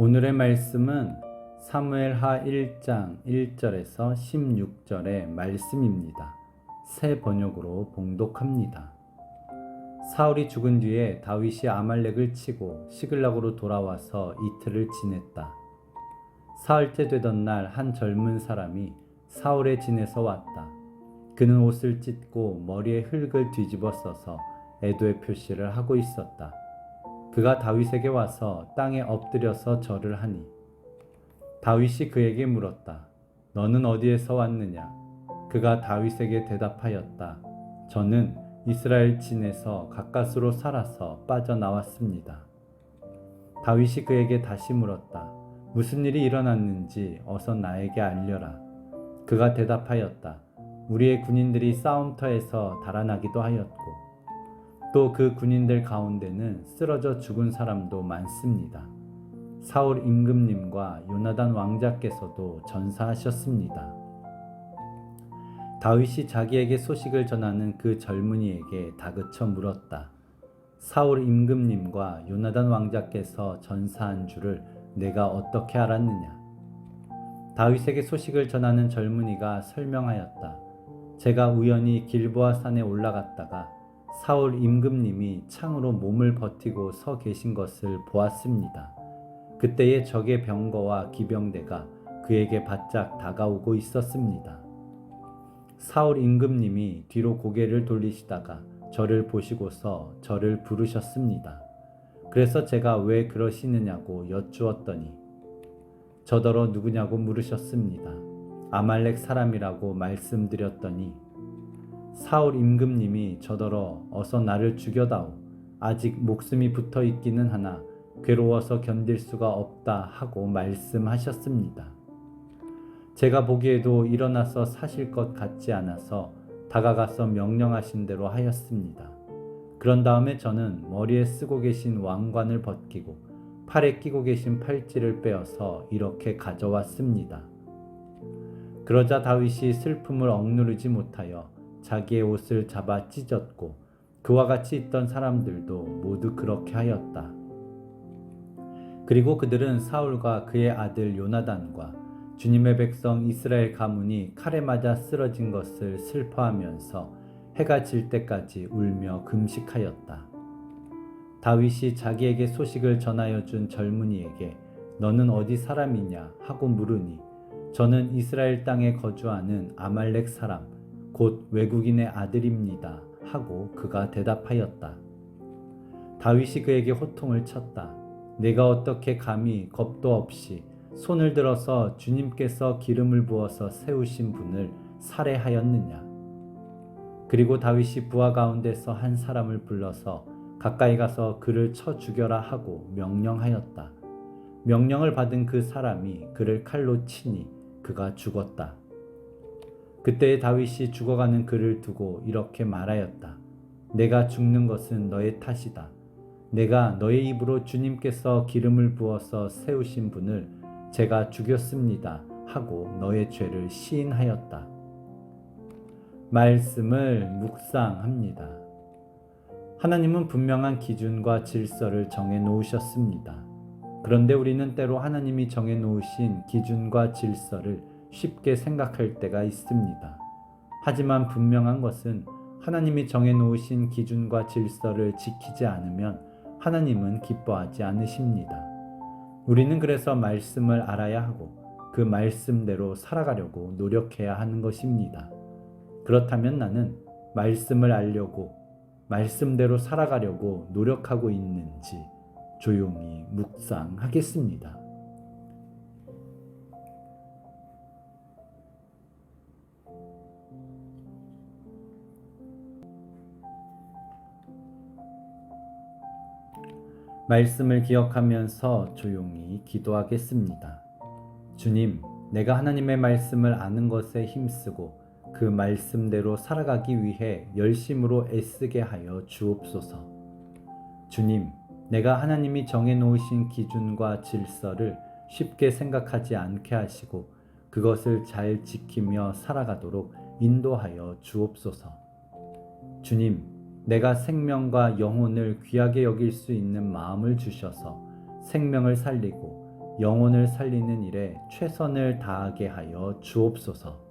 오늘의 말씀은 사무엘하 1장 1절에서 16절의 말씀입니다. 새 번역으로 봉독합니다. 사울이 죽은 뒤에 다윗이 아말렉을 치고 시글락으로 돌아와서 이틀을 지냈다. 사흘째 되던 날 한 젊은 사람이 사울의 진에서 왔다. 그는 옷을 찢고 머리에 흙을 뒤집어 써서 애도의 표시를 하고 있었다. 그가 다윗에게 와서 땅에 엎드려서 절을 하니 다윗이 그에게 물었다. 너는 어디에서 왔느냐? 그가 다윗에게 대답하였다. 저는 이스라엘 진에서 가까스로 살아서 빠져나왔습니다. 다윗이 그에게 다시 물었다. 무슨 일이 일어났는지 어서 나에게 알려라. 그가 대답하였다. 우리의 군인들이 싸움터에서 달아나기도 하였고, 또 그 군인들 가운데는 쓰러져 죽은 사람도 많습니다. 사울 임금님과 요나단 왕자께서도 전사하셨습니다. 다윗이 자기에게 소식을 전하는 그 젊은이에게 다그쳐 물었다. 사울 임금님과 요나단 왕자께서 전사한 줄을 내가 어떻게 알았느냐? 다윗에게 소식을 전하는 젊은이가 설명하였다. 제가 우연히 길보아 산에 올라갔다가 사울 임금님이 창으로 몸을 버티고 서 계신 것을 보았습니다. 그때에 적의 병거와 기병대가 그에게 바짝 다가오고 있었습니다. 사울 임금님이 뒤로 고개를 돌리시다가 저를 보시고서 저를 부르셨습니다. 그래서 제가 왜 그러시느냐고 여쭈었더니 저더러 누구냐고 물으셨습니다. 아말렉 사람이라고 말씀드렸더니 사울 임금님이 저더러 어서 나를 죽여다오. 아직 목숨이 붙어 있기는 하나 괴로워서 견딜 수가 없다 하고 말씀하셨습니다. 제가 보기에도 일어나서 사실 것 같지 않아서 다가가서 명령하신 대로 하였습니다. 그런 다음에 저는 머리에 쓰고 계신 왕관을 벗기고 팔에 끼고 계신 팔찌를 빼어서 이렇게 가져왔습니다. 그러자 다윗이 슬픔을 억누르지 못하여 자기의 옷을 잡아 찢었고 그와 같이 있던 사람들도 모두 그렇게 하였다. 그리고 그들은 사울과 그의 아들 요나단과 주님의 백성 이스라엘 가문이 칼에 맞아 쓰러진 것을 슬퍼하면서 해가 질 때까지 울며 금식하였다. 다윗이 자기에게 소식을 전하여 준 젊은이에게 너는 어디 사람이냐 하고 물으니 저는 이스라엘 땅에 거주하는 아말렉 사람 곧 외국인의 아들입니다 하고 그가 대답하였다. 다윗이 그에게 호통을 쳤다. 내가 어떻게 감히 겁도 없이 손을 들어서 주님께서 기름을 부어서 세우신 분을 살해하였느냐? 그리고 다윗이 부하 가운데서 한 사람을 불러서 가까이 가서 그를 쳐 죽여라 하고 명령하였다. 명령을 받은 그 사람이 그를 칼로 치니 그가 죽었다. 그때 다윗이 죽어가는 그를 두고 이렇게 말하였다. 내가 죽는 것은 너의 탓이다. 내가 너의 입으로 주님께서 기름을 부어서 세우신 분을 제가 죽였습니다. 하고 너의 죄를 시인하였다. 말씀을 묵상합니다. 하나님은 분명한 기준과 질서를 정해 놓으셨습니다. 그런데 우리는 때로 하나님이 정해 놓으신 기준과 질서를 쉽게 생각할 때가 있습니다. 하지만 분명한 것은 하나님이 정해 놓으신 기준과 질서를 지키지 않으면 하나님은 기뻐하지 않으십니다. 우리는 그래서 말씀을 알아야 하고 그 말씀대로 살아가려고 노력해야 하는 것입니다. 그렇다면 나는 말씀을 알려고 말씀대로 살아가려고 노력하고 있는지 조용히 묵상하겠습니다. 말씀을 기억하면서 조용히 기도하겠습니다. 주님, 내가 하나님의 말씀을 아는 것에 힘쓰고 그 말씀대로 살아가기 위해 열심으로 애쓰게 하여 주옵소서. 주님, 내가 하나님이 정해 놓으신 기준과 질서를 쉽게 생각하지 않게 하시고 그것을 잘 지키며 살아가도록 인도하여 주옵소서. 주님, 내가 생명과 영혼을 귀하게 여길 수 있는 마음을 주셔서 생명을 살리고 영혼을 살리는 일에 최선을 다하게 하여 주옵소서.